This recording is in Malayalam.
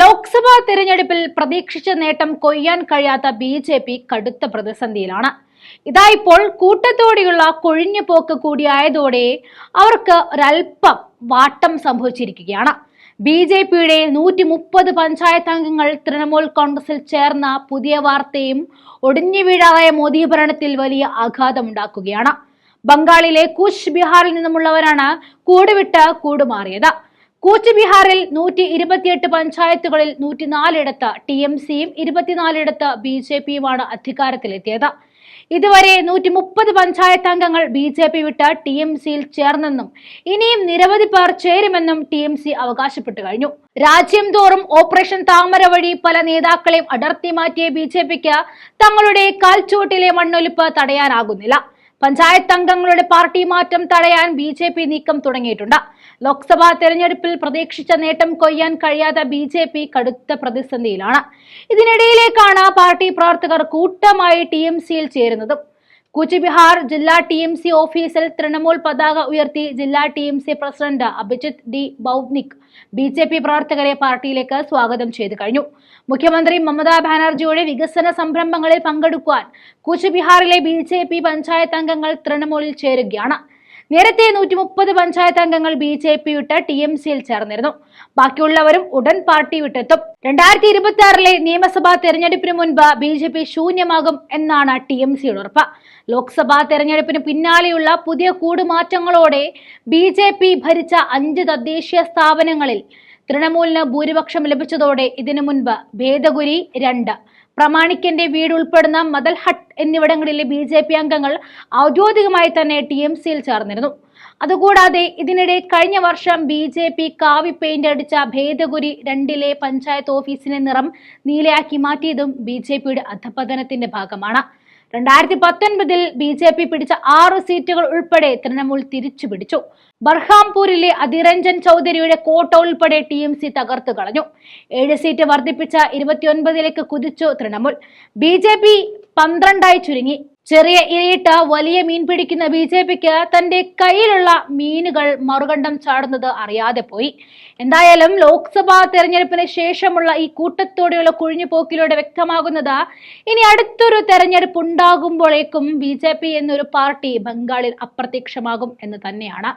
ലോക്സഭാ തിരഞ്ഞെടുപ്പിൽ പ്രതീക്ഷിച്ച നേട്ടം കൊയ്യാൻ കഴിയാത്ത ബി ജെ പി കടുത്ത പ്രതിസന്ധിയിലാണ്. ഇതായിപ്പോൾ കൂട്ടത്തോടെയുള്ള കൊഴിഞ്ഞുപോക്ക് കൂടിയായതോടെ അവർക്ക് ഒരൽപ്പം വാട്ടം സംഭവിച്ചിരിക്കുകയാണ്. ബി ജെ പിയുടെ നൂറ്റി മുപ്പത് പഞ്ചായത്ത് അംഗങ്ങൾ തൃണമൂൽ കോൺഗ്രസിൽ ചേർന്ന പുതിയ വാർത്തയും ഒടിഞ്ഞു വീഴാറായ മോദി ഭരണത്തിൽ വലിയ ആഘാതമുണ്ടാക്കുകയാണ്. ബംഗാളിലെ കൂച്ച് ബിഹാറിൽ നിന്നുമുള്ളവരാണ് കൂടുവിട്ട് കൂടുമാറിയത്. കൂച്ച് ബിഹാറിൽ നൂറ്റി ഇരുപത്തിയെട്ട് പഞ്ചായത്തുകളിൽ നൂറ്റിനാലിടത്ത് ടി എം സിയും ഇരുപത്തിനാലിടത്ത് ബി ജെ പിയുമാണ് അധികാരത്തിലെത്തിയത്. ഇതുവരെ നൂറ്റി മുപ്പത് പഞ്ചായത്ത് അംഗങ്ങൾ ബി ജെ പി വിട്ട് ടി എം സിയിൽ ചേർന്നെന്നും ഇനിയും നിരവധി പേർ ചേരുമെന്നും ടി എം സി അവകാശപ്പെട്ടു കഴിഞ്ഞു. രാജ്യം തോറും ഓപ്പറേഷൻ താമര വഴി പല നേതാക്കളെയും അടർത്തി മാറ്റിയ ബി ജെ പിക്ക് തങ്ങളുടെ കാൽച്ചുവട്ടിലെ മണ്ണൊലിപ്പ് തടയാനാകുന്നില്ല. പഞ്ചായത്ത് അംഗങ്ങളുടെ പാർട്ടി മാറ്റം തടയാൻ ബി ജെ പി നീക്കം തുടങ്ങിയിട്ടുണ്ട്. ലോക്സഭാ തെരഞ്ഞെടുപ്പിൽ പ്രതീക്ഷിച്ച നേട്ടം കൊയ്യാൻ കഴിയാത്ത ബി ജെ പി കടുത്ത പ്രതിസന്ധിയിലാണ്. ഇതിനിടയിലേക്കാണ് പാർട്ടി പ്രവർത്തകർ കൂട്ടമായി ടി എം സിയിൽ ചേരുന്നതും. കൂച്ച്ബിഹാർ ജില്ലാ ടി എം സി ഓഫീസിൽ തൃണമൂൽ പതാക ഉയർത്തി ജില്ലാ T M C president Abhijit D Bhowmik B J P പ്രവർത്തകരെ പാർട്ടിയിലേക്ക് സ്വാഗതം ചെയ്തു കഴിഞ്ഞു. മുഖ്യമന്ത്രി മമതാ ബാനർജിയുടെ വികസന സംരംഭങ്ങളിൽ പങ്കെടുക്കുവാൻ കൂച്ച്ബിഹാറിലെ ബി ജെ പി പഞ്ചായത്ത് അംഗങ്ങൾ തൃണമൂലിൽ ചേരുകയാണ്. നേരത്തെ നൂറ്റി മുപ്പത് പഞ്ചായത്ത് അംഗങ്ങൾ ബി ജെ പി വിട്ട് ടി എം സിയിൽ ചേർന്നിരുന്നു. ബാക്കിയുള്ളവരും ഉടൻ പാർട്ടി വിട്ടെത്തും രണ്ടായിരത്തി ഇരുപത്തി ആറിലെ നിയമസഭാ തെരഞ്ഞെടുപ്പിന് മുൻപ് ബി ജെ പി ശൂന്യമാകും എന്നാണ് ടി എം സിയുടെ ഉറപ്പ്. ലോക്സഭാ തെരഞ്ഞെടുപ്പിന് പിന്നാലെയുള്ള പുതിയ കൂടുമാറ്റങ്ങളോടെ ബി ജെ പി ഭരിച്ച അഞ്ച് തദ്ദേശീയ സ്ഥാപനങ്ങളിൽ തൃണമൂലിന് ഭൂരിപക്ഷം ലഭിച്ചതോടെ ഇതിനു മുൻപ് ഭേദഗുരി രണ്ട്. പ്രമാണിക്കന്റെ വീട് ഉൾപ്പെടുന്ന മദൽഹട്ട് എന്നിവിടങ്ങളിലെ ബി ജെ പി അംഗങ്ങൾ ഔദ്യോഗികമായി തന്നെ ടി എം സിയിൽ ചേർന്നിരുന്നു. അതുകൂടാതെ ഇതിനിടെ കഴിഞ്ഞ വർഷം ബി ജെ പി കാവി പെയിന്റ് അടിച്ച ഭേദഗുരി രണ്ടിലെ പഞ്ചായത്ത് ഓഫീസിനെ നിറം നീലയാക്കി മാറ്റിയതും ബി ജെ പിയുടെ അധപതനത്തിന്റെ ഭാഗമാണ്. രണ്ടായിരത്തി പത്തൊൻപതിൽ ബി ജെ പി പിടിച്ച ആറ് സീറ്റുകൾ ഉൾപ്പെടെ തൃണമൂൽ തിരിച്ചു പിടിച്ചു ബർഹാംപൂരിലെ അതിരഞ്ജൻ ചൗധരിയുടെ കോട്ട ഉൾപ്പെടെ ടി എം സി തകർത്തു കളഞ്ഞു. ഏഴ് സീറ്റ് വർദ്ധിപ്പിച്ച ഇരുപത്തിയൊൻപതിലേക്ക് കുതിച്ചു തൃണമൂൽ. ബി ജെ പി പന്ത്രണ്ടായി ചുരുങ്ങി. ചെറിയ ഇരയിട്ട് വലിയ മീൻ പിടിക്കുന്ന ബി ജെ പിക്ക് തന്റെ കയ്യിലുള്ള മീനുകൾ മറുകണ്ടം ചാടുന്നത് അറിയാതെ പോയി. എന്തായാലും ലോക്സഭാ തെരഞ്ഞെടുപ്പിന് ശേഷമുള്ള ഈ കൂട്ടത്തോടെയുള്ള കുഴിഞ്ഞുപോക്കിലൂടെ വ്യക്തമാകുന്നത് ഇനി അടുത്തൊരു തെരഞ്ഞെടുപ്പ് ഉണ്ടാകുമ്പോഴേക്കും ബി എന്നൊരു പാർട്ടി ബംഗാളിൽ അപ്രത്യക്ഷമാകും എന്ന് തന്നെയാണ്.